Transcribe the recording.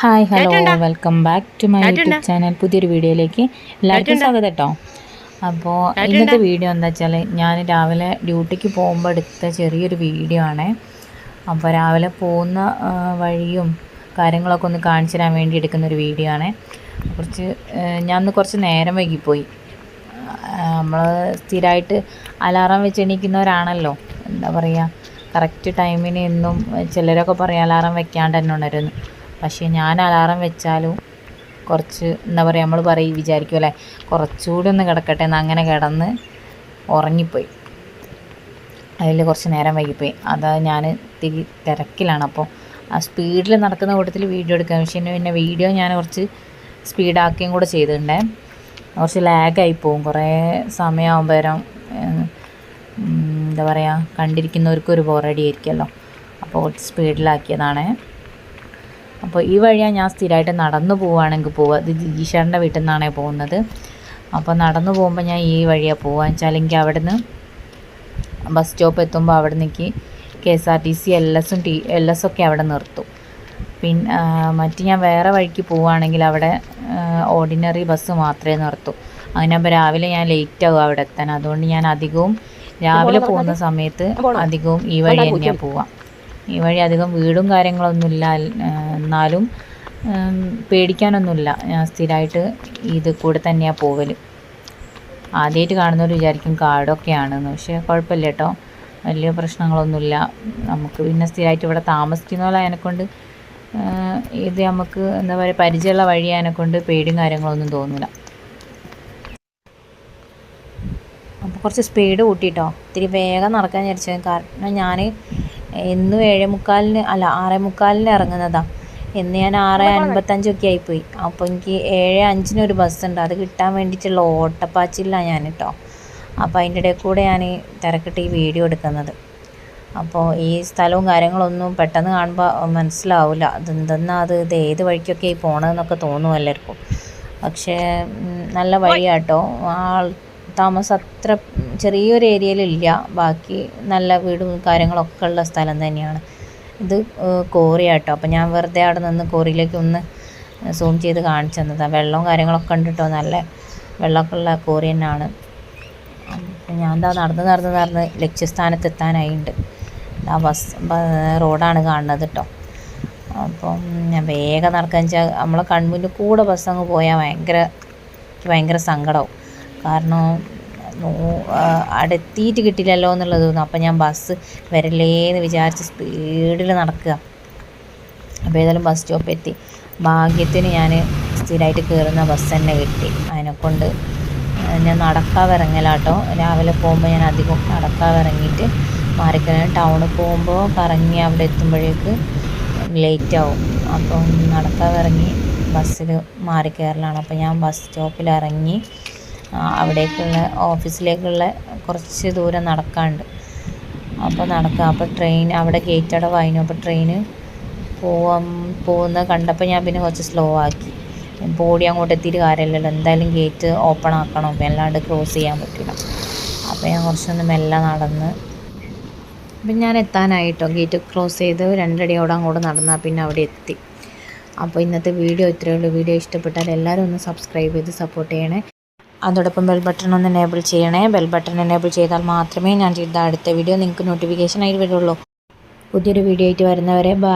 Hi hello welcome back to my YouTube channel. പുതിയൊരു വീഡിയോയിലേക്ക് എല്ലാവർക്കും സ്വാഗതം കേട്ടോ അപ്പോൾ ഇന്നത്തെ വീഡിയോ എന്താ വെച്ചാൽ ഞാൻ രാവിലെ ഡ്യൂട്ടിക്ക് പോകുമ്പോൾ എടുത്ത ചെറിയൊരു വീഡിയോ ആണ്. അപ്പോൾ രാവിലെ പോകുന്ന വഴിയും കാര്യങ്ങളൊക്കെ ഒന്ന് കാണിച്ചു തരാൻ വേണ്ടി എടുക്കുന്ന ഒരു വീഡിയോ ആണ്. കുറച്ച് ഞാൻ ഇന്ന് കുറച്ച് നേരം വൈകിപ്പോയി. നമ്മൾ സ്ഥിരമായിട്ട് അലാറം വെച്ച് എണീക്കുന്നവരാണല്ലോ. എന്താ പറയുക കറക്റ്റ് ടൈമിന് എന്നും ചിലരൊക്കെ പറയും അലാറം വെക്കാണ്ട് തന്നെ ഉണരുന്നു പക്ഷേ ഞാൻ അലാറം വെച്ചാലും കുറച്ച് എന്താ പറയുക നമ്മൾ പറയും വിചാരിക്കും അല്ലേ? കുറച്ചുകൂടി ഒന്ന് കിടക്കട്ടെ എന്ന് അങ്ങനെ കിടന്ന് ഉറങ്ങിപ്പോയി. അതിൽ കുറച്ച് നേരം വൈകിപ്പോയി. അതാ ഞാൻ തിരി തിരക്കിലാണ്. അപ്പോൾ ആ സ്പീഡിൽ നടക്കുന്ന കൂട്ടത്തിൽ വീഡിയോ എടുക്കാൻ പക്ഷേ പിന്നെ വീഡിയോ ഞാൻ കുറച്ച് സ്പീഡാക്കുകയും കൂടെ ചെയ്തിട്ടുണ്ടേ. കുറച്ച് ലാഗായി പോകും കുറേ സമയമാകുമ്പോഴേരം എന്താ പറയുക കണ്ടിരിക്കുന്നവർക്ക് ഒരു ബോറടി ആയിരിക്കുമല്ലോ അപ്പോൾ സ്പീഡിലാക്കിയതാണ്. അപ്പോൾ ഈ വഴിയാണ് ഞാൻ സ്ഥിരമായിട്ട് നടന്നു പോവുകയാണെങ്കിൽ പോവുക. ഇത് ഈശ്വരന്റെ വീട്ടിൽ നിന്നാണ് പോകുന്നത്. അപ്പോൾ നടന്നു പോകുമ്പോൾ ഞാൻ ഈ വഴിയാണ് പോവുക. വെച്ചാൽ എനിക്ക് അവിടെ നിന്ന് ബസ് സ്റ്റോപ്പ് എത്തുമ്പോൾ അവിടെ നിൽക്കി K S R T C L എസും ടി എൽ എസ് ഒക്കെ അവിടെ നിർത്തും. പിന്നെ മറ്റ് ഞാൻ വേറെ വഴിക്ക് പോവുകയാണെങ്കിൽ അവിടെ ഓർഡിനറി ബസ് മാത്രമേ നിർത്തൂ. അങ്ങനെയാകുമ്പോൾ രാവിലെ ഞാൻ ലേറ്റ് ആകും അവിടെ എത്താൻ. അതുകൊണ്ട് ഞാൻ അധികവും രാവിലെ പോകുന്ന സമയത്ത് അധികവും ഈ വഴി തന്നെയാണ് പോവാം ഈ വഴി അധികം വീടും കാര്യങ്ങളൊന്നുമില്ല എന്നാലും പേടിക്കാനൊന്നുമില്ല. ഞാൻ സ്ഥിരമായിട്ട് ഇത് കൂടെ തന്നെയാണ് പോകൽ ആദ്യമായിട്ട് കാണുന്നവർ വിചാരിക്കും കാടൊക്കെയാണെന്ന്. പക്ഷേ കുഴപ്പമില്ല കേട്ടോ. വലിയ പ്രശ്നങ്ങളൊന്നുമില്ല. നമുക്ക് പിന്നെ സ്ഥിരമായിട്ട് ഇവിടെ താമസിക്കുന്ന പോലെ അതിനെക്കൊണ്ട് ഇത് നമുക്ക് എന്താ പറയുക പരിചയമുള്ള വഴി അതിനെക്കൊണ്ട് പേടിയും കാര്യങ്ങളൊന്നും തോന്നില്ല അപ്പോൾ കുറച്ച് സ്പീഡ് കൂട്ടിട്ടോ. ഇത്തിരി വേഗം നടക്കാൻ വിചാരിച്ചത് കാരണം ഞാൻ എന്നും ഏഴേ മുക്കാലിന് അല്ല ആറേ മുക്കാലിന് ഇറങ്ങുന്നതാണ് എന്ന് ഞാൻ ആറ് അൻപത്തഞ്ചൊക്കെ ആയിപ്പോയി. അപ്പോൾ എനിക്ക് ഏഴ് അഞ്ചിന് ഒരു ബസ് ഉണ്ട്. അത് കിട്ടാൻ വേണ്ടിയിട്ടുള്ള ഓട്ടപ്പാച്ചില്ല ഞാൻ കേട്ടോ അപ്പോൾ അതിന്റെ ഇടയിൽ കൂടെ ഞാൻ തിരക്കിട്ട് ഈ വീഡിയോ എടുക്കുന്നത്. അപ്പോൾ ഈ സ്ഥലവും കാര്യങ്ങളൊന്നും പെട്ടെന്ന് കാണുമ്പോൾ മനസ്സിലാവില്ല അതെന്തെന്നാ അത്? ഇത് ഏത് വഴിക്കൊക്കെ ഈ പോണതെന്നൊക്കെ തോന്നും എല്ലാവർക്കും. പക്ഷേ നല്ല വഴിയാട്ടോ. ആൾ താമസം അത്ര ചെറിയൊരു ഏരിയയിലില്ല. ബാക്കി നല്ല വീടും കാര്യങ്ങളൊക്കെ ഉള്ള സ്ഥലം തന്നെയാണ്. ഇത് കോറിയാട്ടോ. അപ്പോൾ ഞാൻ വെറുതെ അവിടെ നിന്ന് കോറിയിലേക്ക് ഒന്ന് സൂം ചെയ്ത് കാണിച്ചു തന്നതാണ് വെള്ളവും കാര്യങ്ങളൊക്കെ ഉണ്ട് നല്ല വെള്ളമൊക്കെ ഉള്ള കോറി തന്നെയാണ്. ഞാൻ എന്താ നടന്ന് നടന്ന് നടന്ന് ലക്ഷ്യസ്ഥാനത്ത് എത്താനായിട്ടുണ്ട് ആ ബസ് റോഡാണ് കാണുന്നത് കേട്ടോ അപ്പം ഞാൻ വേഗം നടക്കാൻ വെച്ചാൽ നമ്മളെ കൺമുന്നിൽ കൂടെ ബസ് അങ്ങ് പോയാൽ ഭയങ്കര ഭയങ്കര സങ്കടമാവും കാരണം അടുത്തിയിട്ട് കിട്ടില്ലല്ലോ എന്നുള്ളത് തോന്നും അപ്പം ഞാൻ ബസ് വരല്ലേന്ന് വിചാരിച്ച് സ്പീഡിൽ നടക്കുക. അപ്പോൾ ഏതായാലും ബസ് സ്റ്റോപ്പ് എത്തി. ഭാഗ്യത്തിന് ഞാൻ സ്ഥിരമായിട്ട് കയറുന്ന ബസ് തന്നെ കിട്ടി. അതിനെക്കൊണ്ട് ഞാൻ നടക്കാവിറങ്ങലാട്ടോ. രാവിലെ പോകുമ്പോൾ ഞാൻ അധികം നടക്കാവിറങ്ങിയിട്ട് ഇറങ്ങിയിട്ട് ടൗണിൽ പോകുമ്പോൾ കറങ്ങി അവിടെ എത്തുമ്പോഴേക്ക് ലേറ്റ് ആവും. അപ്പം നടക്കാവിറങ്ങി ബസ്സിൽ മാറി കയറലാണ് അപ്പോൾ ഞാൻ ബസ് സ്റ്റോപ്പിൽ ഇറങ്ങി അവിടേക്കുള്ള ഓഫീസിലേക്കുള്ള കുറച്ച് ദൂരം നടക്കാണ്ട്. അപ്പോൾ നടക്കുക അപ്പോൾ ട്രെയിൻ അവിടെ ഗേറ്റ് അടവായിരുന്നു അപ്പോൾ ട്രെയിന് പോവാൻ പോകുന്നത് കണ്ടപ്പോൾ ഞാൻ പിന്നെ കുറച്ച് സ്ലോ ആക്കി. ബോഡി അങ്ങോട്ട് എത്തിയിട്ട് കാര്യമില്ലല്ലോ. എന്തായാലും ഗേറ്റ് ഓപ്പൺ ആക്കണം. അല്ലാണ്ട് ക്ലോസ് ചെയ്യാൻ പറ്റില്ല അപ്പോൾ ഞാൻ കുറച്ചൊന്ന് മെല്ലെ നടന്ന്. അപ്പം ഞാൻ എത്താനായിട്ടോ? ഗേറ്റ് ക്ലോസ് ചെയ്ത് രണ്ടടിയോടെ അങ്ങോട്ട് നടന്നാൽ പിന്നെ അവിടെ എത്തി. അപ്പോൾ ഇന്നത്തെ വീഡിയോ ഇത്രയേ ഉള്ളൂ. വീഡിയോ ഇഷ്ടപ്പെട്ടാൽ എല്ലാവരും ഒന്ന് സബ്സ്ക്രൈബ് ചെയ്ത് സപ്പോർട്ട് ചെയ്യണേ. അതോടൊപ്പം ബെൽ ബട്ടൺ ഒന്ന് എനേബിൾ ചെയ്യണേ. ബെൽ ബട്ടൺ എനേബിൾ ചെയ്താൽ മാത്രമേ ഞാൻ ചെയ്ത അടുത്ത വീഡിയോ നിങ്ങൾക്ക് നോട്ടിഫിക്കേഷൻ ആയിട്ട് വരുള്ളൂ. പുതിയൊരു വീഡിയോ ആയിട്ട് വരുന്നവരെ ബൈ